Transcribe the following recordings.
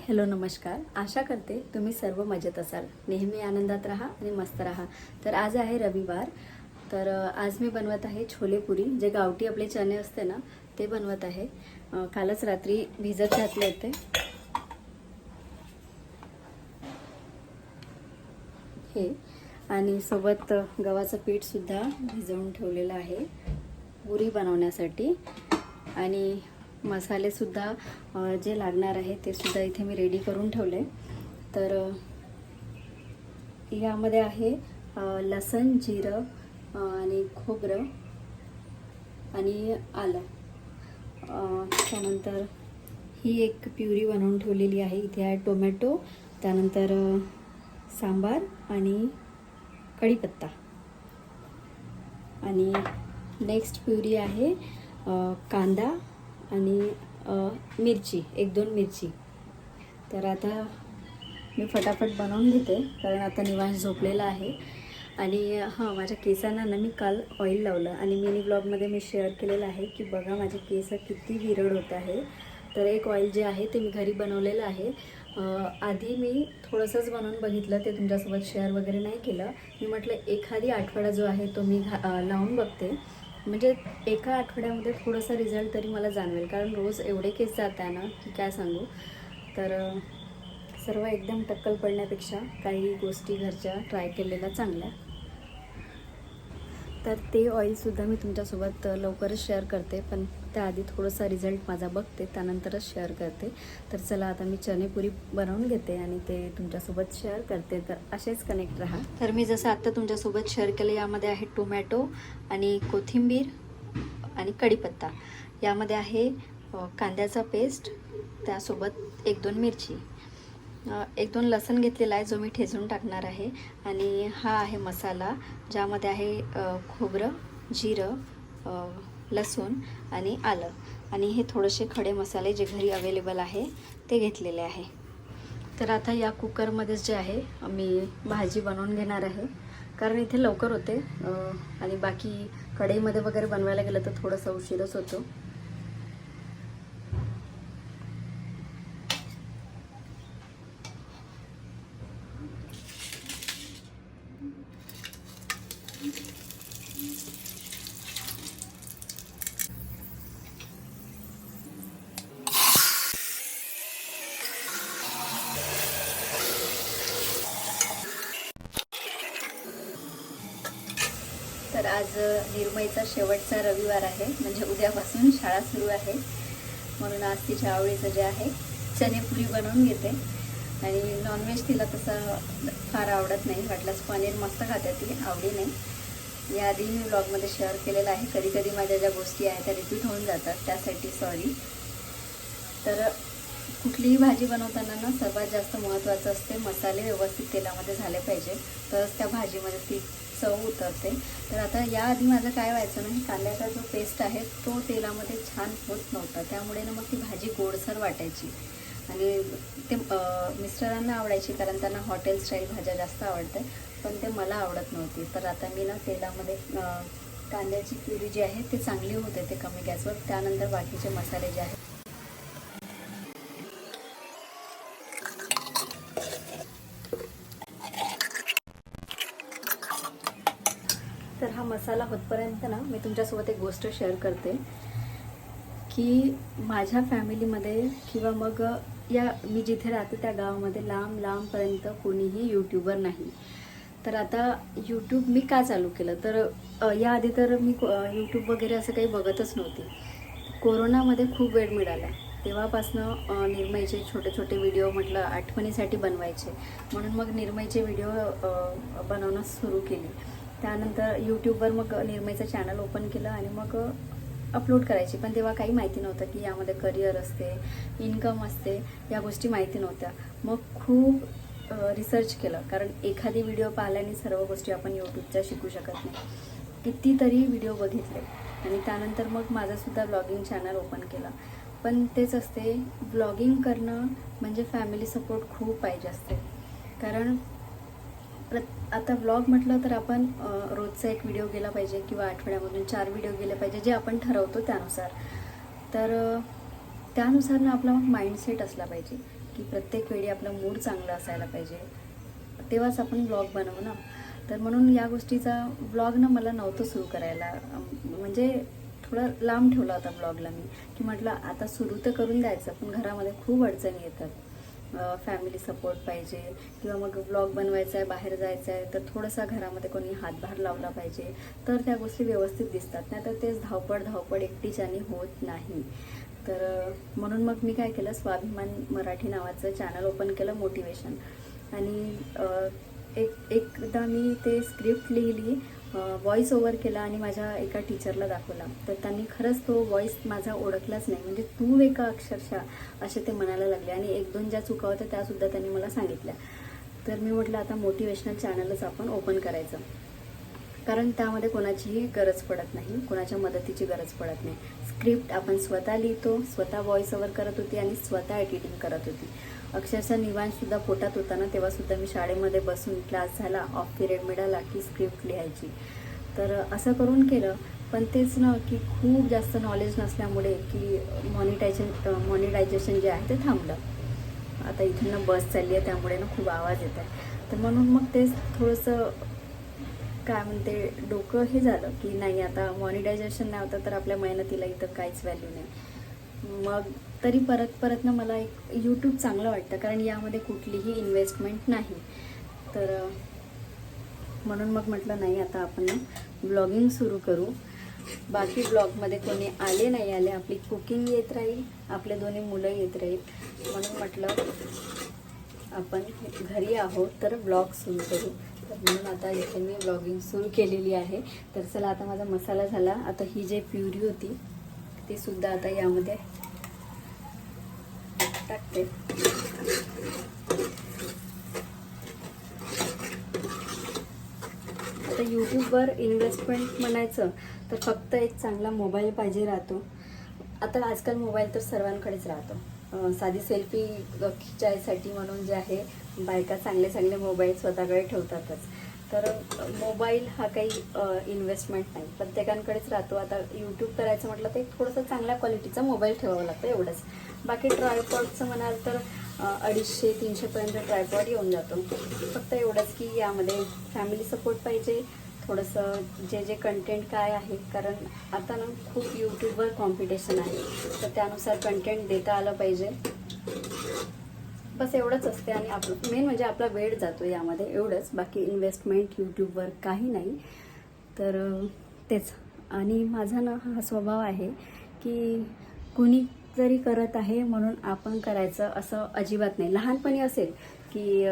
Hello नमस्कार. आशा करते तुम्ही सर्व मजेत असाल. नेहमी आनंदात राहा आणि मस्त राहा. तर आज आहे रविवार. तर आज मी बनवत आहे छोलेपुरी जे गावठी आपले चणे असते ना ते बनवत आहे. कालच रात्री भिजत घातले होते. हे. आणि सोबत गव्हाचं पीठसुद्धा भिजवून ठेवलेलं आहे. पुरी बनवण्यासाठी. आणि मसालेसुद्धा जे लागणार आहे ते सुद्धा इथे मी रेडी करून ठेवले. तर यामध्ये आहे लसण जिरं आणि खोबरं आणि आलं. त्यानंतर ही एक प्युरी बनवून ठेवलेली आहे. इथे आहे टोमॅटो त्यानंतर सांबार आणि कढीपत्ता. आणि नेक्स्ट प्युरी आहे कांदा आणि मिरची एक दोन मिरची. तर आता मी फटाफट बनवून घेते कारण आता निवास झोपलेला आहे. आणि हां माझ्या केसांना ना मी काल ऑइल लावलं आणि मिनी ब्लॉगमध्ये मी शेअर केलेलं आहे की बघा माझे केस किती विरळ होत आहे. तर एक ऑइल जे आहे ते मी घरी बनवलेलं आहे. आधी मी थोडंसंच बनवून बघितलं ते तुमच्यासोबत शेअर वगैरे नाही केलं. मी म्हटलं एखादी आठवडा जो आहे तो मी घा लावून बघते. म्हणजे एका आठवड्यामध्ये थोडंसं रिझल्ट तरी मला जाणवेल. कारण रोज एवढे केस जात आहे ना की काय सांगू? तर सर्व एकदम टक्कल पडण्यापेक्षा काही गोष्टी घरच्या ट्राय केलेल्या चांगल्या. तर ते ऑइलसुद्धा मी तुमच्यासोबत लवकरच शेअर करते. पण त्याआधी थोडासा रिझल्ट माझा बघते त्यानंतरच शेअर करते. तर चला आता मी चणेपुरी बनवून घेते आणि ते तुमच्यासोबत शेअर करते. तर असेच कनेक्ट राहा. तर मी जसं आत्ता तुमच्यासोबत शेअर केलं यामध्ये आहे टोमॅटो आणि कोथिंबीर आणि कढीपत्ता. यामध्ये आहे कांद्याचा पेस्ट त्यासोबत एक दोन मिरची. एक दोन लसण घेतलेला आहे जो मी ठेचून टाकणार आहे. आणि हा आहे मसाला ज्यामध्ये आहे खोबरं जिरं लसूण आणि आलं. आणि हे थोडेसे खडे मसाले जे घरी अवेलेबल आहे ते घेतलेले आहे. तर आता या कुकरमध्येच जे आहे मी भाजी बनवून घेणार आहे. कारण इथे लवकर होते आणि बाकी कढईमध्ये वगैरे बनवायला गेलं तर थोडंसं उशीरच होतो तर आज निर्मईचा शेवटचा रविवार आहे. म्हणजे उद्यापासून शाळा सुरू आहे. म्हणून आज तिच्या आवडीचं जे आहे चणेपुरी बनवून घेते. आणि नॉनव्हेज तिला तसं फार आवडत नाही. वाटलंच पनीर मस्त खाते ती. आवडी नाही. याआधी मी ब्लॉगमध्ये शेअर केलेलं आहे. कधी कधी माझ्या ज्या गोष्टी आहेत त्या रिपीट होऊन जातात. त्यासाठी सॉरी तर कुठलीही भाजी बनवताना ना सर्वात जास्त महत्त्वाचं असते मसाले व्यवस्थित तेलामध्ये झाले पाहिजे. तरच त्या भाजीमध्ये ती चव उतरते. तर आता याआधी माझं काय व्हायचं ना कांद्याचा जो पेस्ट आहे तो तेलामध्ये छान होत नव्हता. त्यामुळे ना मग ती भाजी गोडसर वाटायची. आणि ते मिस्टरांना आवडायची कारण त्यांना हॉटेल स्टाईल भाज्या जास्त आवडतात पण ते मला आवडत नव्हती. तर आता मी ना तेलामध्ये कांद्याची प्युरी जी आहे ते चांगली होते ते कमी गॅसवर. त्यानंतर बाकीचे मसाले जे आहेत मसाला होतपर्यंत ना मी तुमच्यासोबत एक गोष्ट शेअर करते की माझ्या फॅमिलीमध्ये किंवा मग या मी जिथे राहते त्या गावामध्ये लांब लांबपर्यंत कोणीही यूट्यूबर नाही. तर आता यूट्यूब मी का चालू केलं? तर याआधी तर मी यूट्यूब वगैरे असं काही बघतच नव्हती. कोरोनामध्ये खूप वेळ मिळाला. तेव्हापासनं निर्मयचे निर्मईचे छोटे छोटे व्हिडिओ म्हटलं आठवणीसाठी बनवायचे. म्हणून मग निर्मयचे व्हिडिओ बनवणं सुरू केली. त्यानंतर यूट्यूबवर मग निर्मयचं चॅनल ओपन केलं आणि मग अपलोड करायची. पण तेव्हा काही माहिती नव्हतं की यामध्ये करिअर असते इन्कम असते या गोष्टी माहिती नव्हत्या. मग खूप रिसर्च केलं. कारण एखादी व्हिडिओ पाहिल्याने सर्व गोष्टी आपण यूट्यूबच्या शिकू शकत नाही. कितीतरी व्हिडिओ बघितले. आणि त्यानंतर मग माझंसुद्धा ब्लॉगिंग चॅनल ओपन केलं. पण तेच असते ब्लॉगिंग करणं म्हणजे फॅमिली सपोर्ट खूप पाहिजे असते. कारण प्रत आता व्लॉग म्हटलं तर आपण रोजचा एक व्हिडिओ गेला पाहिजे किंवा आठवड्यामधून चार व्हिडिओ गेले पाहिजे जे आपण ठरवतो त्यानुसार. तर त्यानुसार ना आपला मग माइंडसेट असला पाहिजे की प्रत्येक वेळी आपला मूड चांगला असायला पाहिजे. तेव्हाच आपण ब्लॉग बनवू ना. तर म्हणून या गोष्टीचा ब्लॉग ना मला नव्हतं सुरू करायला म्हणजे थोडं लांब ठेवला होता ब्लॉगला मी. की म्हटलं आता सुरू तर करून द्यायचं पण घरामध्ये खूप अडचणी येतात. फॅमिली सपोर्ट पाहिजे. किंवा मग ब्लॉग बनवायचा आहे बाहेर जायचं आहे तर थोडासा घरामध्ये कोणी हातभार लावला पाहिजे. तर त्या गोष्टी व्यवस्थित दिसतात. नाही तर तेच धावपळ धावपळ एकटीच्याने होत नाही. तर म्हणून मग मी काय केलं स्वाभिमान मराठी नावाचं चॅनल ओपन केलं मोटिवेशन आणि एक एकदा मी ते स्क्रिप्ट लिहिली. व्हॉइस ओव्हर केला आणि माझ्या एका टीचरला दाखवला. तर त्यांनी खरंच तो व्हॉइस माझा ओळखलाच नाही. म्हणजे तू एका अक्षरशः असे ते म्हणायला लागले आणि एक दोन ज्या चुका होत्या त्यासुद्धा त्यांनी मला सांगितल्या. तर मी म्हटलं आता मोटिवेशनल चॅनलच आपण ओपन करायचं. कारण त्यामध्ये कोणाचीही गरज पडत नाही. कोणाच्या मदतीची गरज पडत नाही. स्क्रिप्ट आपण स्वतः लिहितो स्वतः व्हॉइस ओव्हर करत होती आणि स्वतः एडिटिंग करत होती. अक्षरशः निवांत सुद्धा पोटात होता ना तेव्हा सुद्धा मी शाळेमध्ये बसून क्लास झाला ऑफ पिरियड मिळाला की स्क्रिप्ट लिहायची. तर असं करून केलं. पण तेच ना की खूप जास्त नॉलेज नसल्यामुळे की मॉनिटायझेशन मॉनिटायझेशन जे आहे ते थांबलं. आता इथून ना बस चालली आहे त्यामुळे ना खूप आवाज येत आहे तर म्हणून मग तेच थोडंसं काय म्हणते डोकं हे झालं की नाही आता मॉनिटायझेशन नाही होतं तर आपल्या मेहनतीला इथं काहीच व्हॅल्यू नाही. मग तरी परत परत ना मला एक यूट्यूब चांगलं वाटतं कारण यामध्ये कुठलीही इन्व्हेस्टमेंट नाही. तर म्हणून मग म्हटलं नाही आता आपण ब्लॉगिंग सुरू करू. बाकी ब्लॉगमध्ये कोणी आले नाही आले आपली कुकिंग येत राहील आपले दोन्ही मुलं येत राहील. म्हणून म्हटलं आपण घरी आहोत तर ब्लॉग सुरू करू. तर म्हणून आता इथे मी ब्लॉगिंग सुरू केलेली आहे. तर चला आता माझा मसाला झाला. आता ही जे प्युरी होती ती सुद्धा आता यामध्ये टाकते. आता यूट्यूबवर इन्व्हेस्टमेंट म्हणायचं तर फक्त एक चांगला मोबाईल पाहिजे राहतो. आता आजकाल मोबाईल तर सर्वांकडेच राहतो. साधी सेल्फी खिचायसाठी म्हणून जे आहे बायका चांगले चांगले मोबाईल स्वतःकडे ठेवतातच. तर मोबाईल हा काही इन्व्हेस्टमेंट नाही. प्रत्येकांकडेच राहतो. आता यूट्यूब करायचं म्हटलं तर एक थोडंसं चांगल्या क्वालिटीचा मोबाईल ठेवावा लागतो एवढंच. बाकी ट्रायपॉडचं म्हणाल तर अडीचशे तीनशेपर्यंत ट्रायपॉड येऊन जातो. फक्त एवढंच की यामध्ये फॅमिली सपोर्ट पाहिजे. थोडंसं जे जे कंटेंट काय आहे कारण आता ना खूप यूट्यूबवर कॉम्पिटिशन आहे. तर त्यानुसार कंटेंट देता आलं पाहिजे. बस एवढंच असते आणि आपलं मेन म्हणजे आपला वेळ जातो यामध्ये एवढंच. बाकी इन्व्हेस्टमेंट यूट्यूबवर काही नाही. तर तेच. आणि माझा ना हा स्वभाव आहे की कुणी जरी करत आहे म्हणून आपण करायचं असं अजिबात नाही. लहानपणी असेल की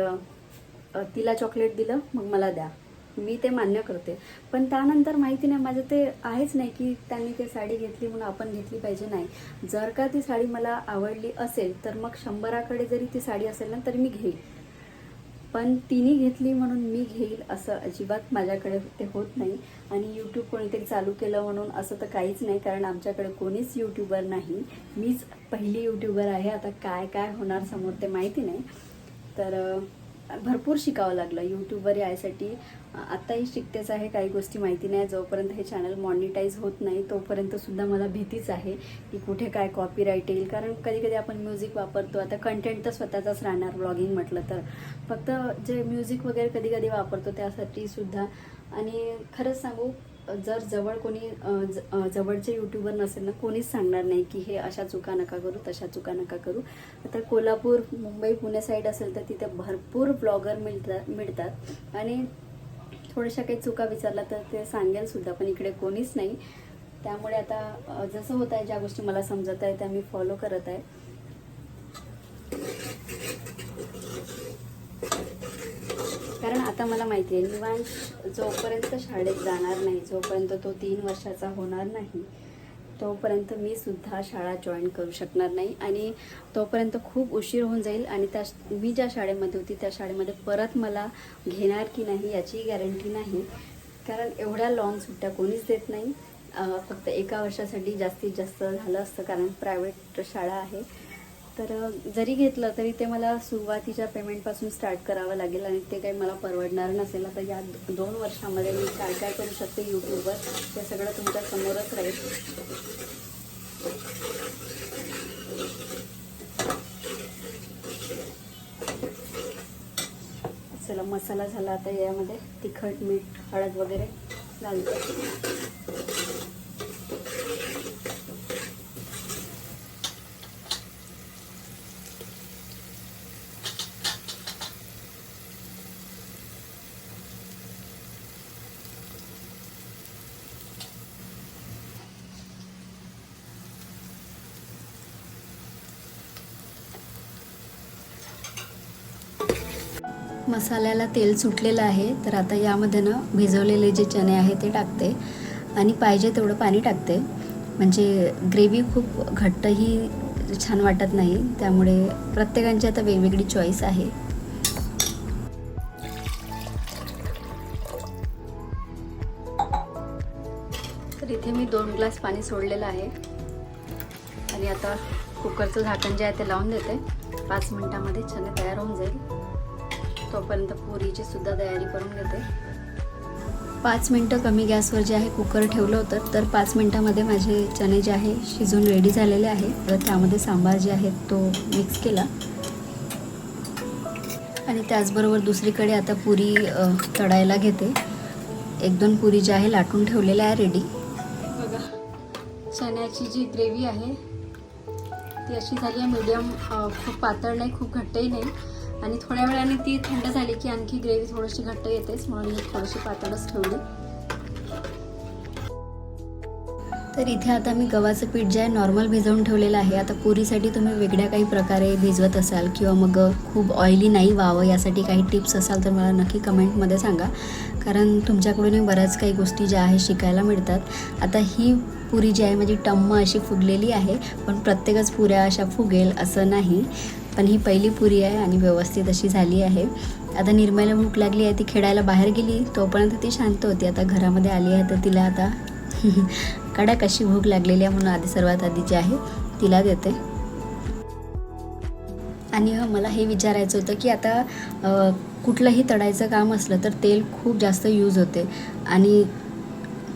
तिला चॉकलेट दिलं मग मला द्या. मी ते मान्य करते. पण त्यानंतर माहिती नाही माझं ते आहेच नाही की त्यांनी ते साडी घेतली म्हणून आपण घेतली पाहिजे नाही. जर का ती साडी मला आवडली असेल तर मग शंभराकडे जरी ती साडी असेल ना तरी मी घेईल. पण तिने घेतली म्हणून मी घेईल असं अजिबात माझ्याकडे ते होत नाही. आणि यूट्यूब कोणीतरी चालू केलं म्हणून असं तर काहीच नाही कारण आमच्याकडे कोणीच यूट्यूबर नाही. मीच पहिली यूट्यूबर आहे आता काय काय होणार समोर ते माहिती नाही. तर भरपूर शिकावं लागलं. यूट्यूबवर यायसाठी आत्ताही शिकतेच आहे काही गोष्टी माहिती नाही. जोपर्यंत हे चॅनल मॉनिटाईज होत नाही तोपर्यंत सुद्धा मला भीतीच आहे की कुठे काय कॉपीराईट येईल. कारण कधी कधी आपण म्युझिक वापरतो. आता कंटेंट तर स्वतःचाच राहणार ब्लॉगिंग म्हटलं तर. फक्त जे म्युझिक वगैरे कधी कधी वापरतो त्यासाठी सुद्धा. आणि खरंच सांगू जर जवळ कोणी ज- जवळचे युट्यूबर नसेल ना कोणीच सांगणार नाही की हे अशा चुका नका करू तशा चुका नका करू. आता कोल्हापूर मुंबई पुणे साईड असेल तर तिथे भरपूर ब्लॉगर मिळतात मिळतात. आणि थोड्याशा काही चुका विचारला तर ते सांगेल सुद्धा पण इकडे कोणीच नाही. त्यामुळे आता जसं होत आहे ज्या गोष्टी मला समजत आहे त्या मी फॉलो करत आहे कारण आता मला माहिती आहे निवांश जोपर्यंत शाळेत जाणार नाही जोपर्यंत तो तीन वर्षाचा होणार नाही तोपर्यंत मी सुद्धा शाळा जॉईन करू शकणार नाही आणि तोपर्यंत खूप उशीर होऊन जाईल आणि त्या मी ज्या शाळेमध्ये होती त्या शाळेमध्ये परत मला घेणार की नाही याची गॅरंटी नाही. कारण एवढ्या लॉंग सुट्ट्या कोणीच देत नाही. फक्त एका वर्षासाठी जास्तीत जास्त झालं असतं कारण प्रायव्हेट शाळा आहे. तर जरी घेतलं तरी ते मला सुरुवातीच्या पेमेंटपासून स्टार्ट करावं लागेल आणि ते काही मला परवडणार नसेल. आता या दोन वर्षामध्ये मी काय काय करू शकते यूट्यूबवर ते सगळं तुमच्या समोरच राहील. चला मसाला झाला आता यामध्ये. तिखट मीठ हळद वगैरे घालतो. मसाल्याला तेल सुटलेलं आहे तर आता यामध्ये ना भिजवलेले जे चणे आहे ते टाकते. आणि पाहिजे तेवढं पाणी टाकते. म्हणजे ग्रेव्ही खूप घट्टही छान वाटत नाही त्यामुळे प्रत्येकांची आता वेगवेगळी चॉईस आहे. तर इथे मी दोन ग्लास पाणी सोडलेलं आहे. आणि आता कुकरचं झाकण जे आहे ते लावून देते. पाच मिनिटामध्ये चणे तयार होऊन जाईल. तोपर्यंत पुरीची सुद्धा तयारी करून घेते. पाच मिनटं कमी गॅसवर जे आहे कुकर ठेवलं होतं तर पाच मिनटामध्ये माझे चणे जे आहे शिजून रेडी झालेले आहे. तर त्यामध्ये सांबार जे आहे तो मिक्स केला. आणि त्याचबरोबर दुसरीकडे आता पुरी तळायला घेते. एक दोन पुरी जे आहे लाटून ठेवलेल्या आहे रेडी बघा चण्याची जी ग्रेव्ही आहे ती अशी झाली आहे मीडियम खूप पातळ नाही खूप घट्टही नाही. आणि थोड्या वेळाने ती थंड झाली की आणखी ग्रेव्ही थोडीशी घट्ट येतेच म्हणून मी थोडीशी पातळच ठेवली. तर इथे आता मी गव्हाचं पीठ जे आहे नॉर्मल भिजवून ठेवलेलं आहे. आता पुरीसाठी तुम्ही वेगळ्या काही प्रकारे भिजवत असाल किंवा मग खूप ऑइली नाही व्हावं यासाठी काही टिप्स असाल तर मला नक्की कमेंटमध्ये सांगा. कारण तुमच्याकडूनही बऱ्याच काही गोष्टी ज्या आहे शिकायला मिळतात. आता ही पुरी जी आहे माझी टम्म अशी फुगलेली आहे पण प्रत्येकच पुऱ्या अशा फुगेल असं नाही. पण ही पहिली पुरी आहे आणि व्यवस्थित अशी झाली आहे. आता निर्मला भूक लागली आहे ती खेळायला बाहेर गेली तोपर्यंत ती शांत होती. आता घरामध्ये आली आहे तर तिला आता कडक अशी भूक लागलेली आहे म्हणून आधी सर्वात आधी जी आहे तिला देते. आणि मला हे विचारायचं होतं की आता कुठलंही तळायचं काम असलं तर तेल खूप जास्त यूज होते. आणि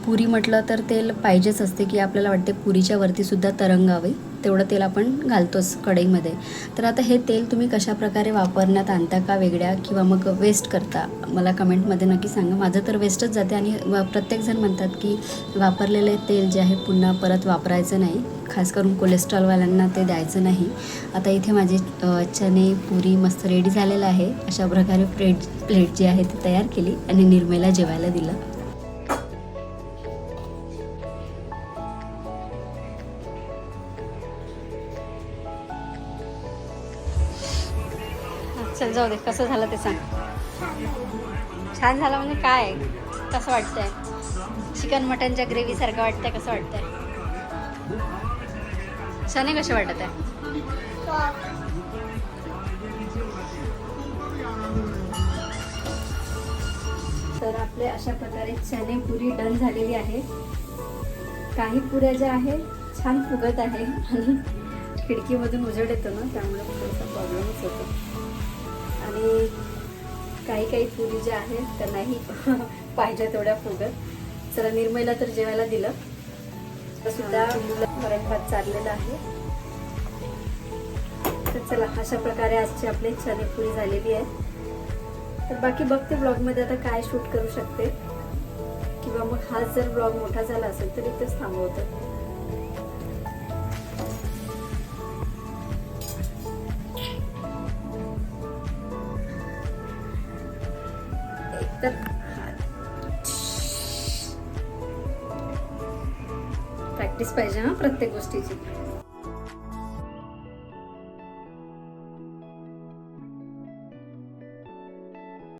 पुरी म्हटलं तर तेल पाहिजेच असते की आपल्याला वाटते पुरीच्या वरती सुद्धा तरंगावे तेवढं तेल आपण घालतोच कढईमध्ये. तर आता हे तेल तुम्ही कशा प्रकारे वापरण्यात आणता का वेगळ्या? किंवा मग वेस्ट करता? मला कमेंटमध्ये नक्की सांगा. माझं तर वेस्टच जाते आणि व- प्रत्येकजण म्हणतात की वापरलेले तेल जे आहे पुन्हा परत वापरायचं नाही. खास करून कोलेस्ट्रॉलवाल्यांना ते द्यायचं नाही. आता इथे माझे चणे पुरी मस्त रेडी झालेलं आहे. अशा प्रकारे प्लेट प्लेट जी आहे ती तयार केली आणि निर्मेला जेवायला दिलं. चल जाऊ दे. कसं झालं ते सांग. छान झालं म्हणजे काय? कसं वाटतंय? चिकन मटनच्या ग्रेव्ही सारखं वाटतंय कसं वाटतंय? चणे कसे वाटत आहे? तर आपले अशा प्रकारे चणे पुरी डन झालेली आहे. काही पुऱ्या ज्या आहे छान फुगत आहे. आणि खिडकीमधून उजेड येतो ना त्यामुळे थोडासा प्रॉब्लेमच होतो. आणि काही काही पुरी ज्या आहेत त्या नाही पाहिजे तेवढ्या फुगत चला निर्मयला तर जेवायला दिलं. तर सुद्धा वरण भात चाललेला आहे. तर चला अशा प्रकारे आजची आपली चणे पुरी झालेली आहे. तर बाकी बघते ब्लॉगमध्ये आता काय शूट करू शकते. किंवा मग हा जर ब्लॉग मोठा झाला असेल तर इथेच थांबवते. पाहिजे हां प्रत्येक गोष्टीची.